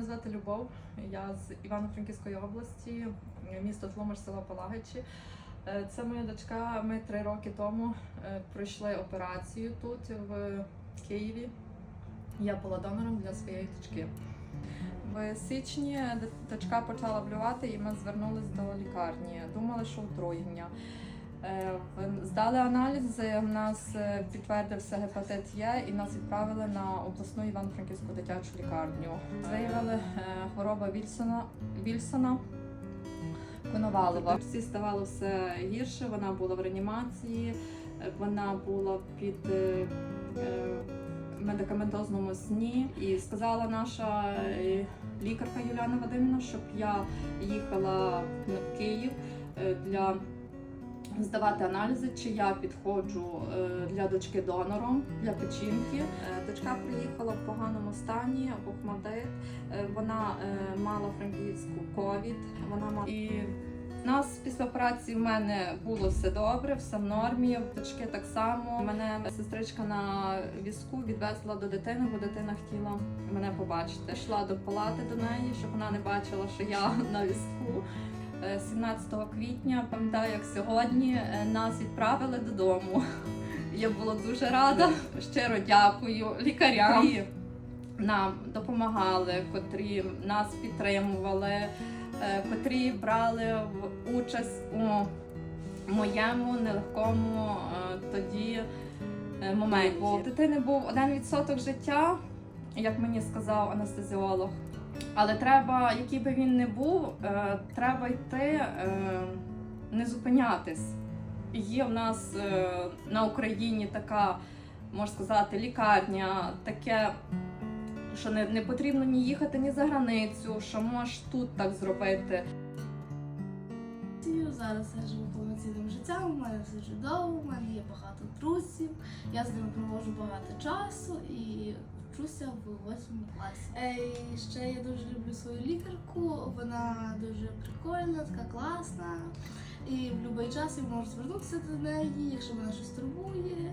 Мене звати Любов. Я з Івано-Франківської області, місто Тлумаш, село Палагичі. Е, Це моя дочка. Ми три роки тому е, пройшли операцію тут, в Києві. Я була донором для своєї дочки. В січні дочка почала блювати, і ми звернулись до лікарні. Думали, що отруєння. Е, Здали аналізи, в нас е, підтвердився гепатит Є і нас відправили на обласну Івано-Франківську дитячу лікарню. Виявили е, хвороба Вільсона, Вільсона Коновалова. Всі ставало все гірше, вона була в реанімації, е, вона була під е, е, медикаментозному сні. І сказала наша е, лікарка Юліана Вадимівна, щоб я їхала в Київ е, для здавати аналізи, чи я підходжу е, для дочки донором для печінки. Е, Дочка приїхала в поганому стані, Охмадит. Е, Вона мала франківську ковід. Вона мала і в нас після операції в мене було все добре, все в нормі. Дочки так само. Мене сестричка на візку відвезла до дитини, бо дитина хотіла мене побачити. Йшла до палати до неї, щоб вона не бачила, що я на візку. Е, 17 квітня, пам'ятаю, як сьогодні, е, нас відправили додому. Я була дуже рада. Щиро дякую лікарям, які нам допомагали, котрі нас підтримували, е, котрі брали участь у моєму нелегкому е, тоді е, моменті. Дитини був один відсоток життя, як мені сказав анестезіолог. Але треба, який би він не був, е, треба йти, е, не зупинятись. Є в нас е, на Україні така, можна сказати, лікарня, таке, що не, не потрібно ні їхати ні за границю, що можеш тут так зробити. Зараз я живу повноцінним життям, у мене все чудово, у мене є багато друзів, я з ними проводжу багато часу і вчуся в восьмому класі. Е, і ще я дуже люблю свою лікарку, вона дуже прикольна, така класна. І в будь-який час я можу звернутися до неї, якщо мене щось турбує.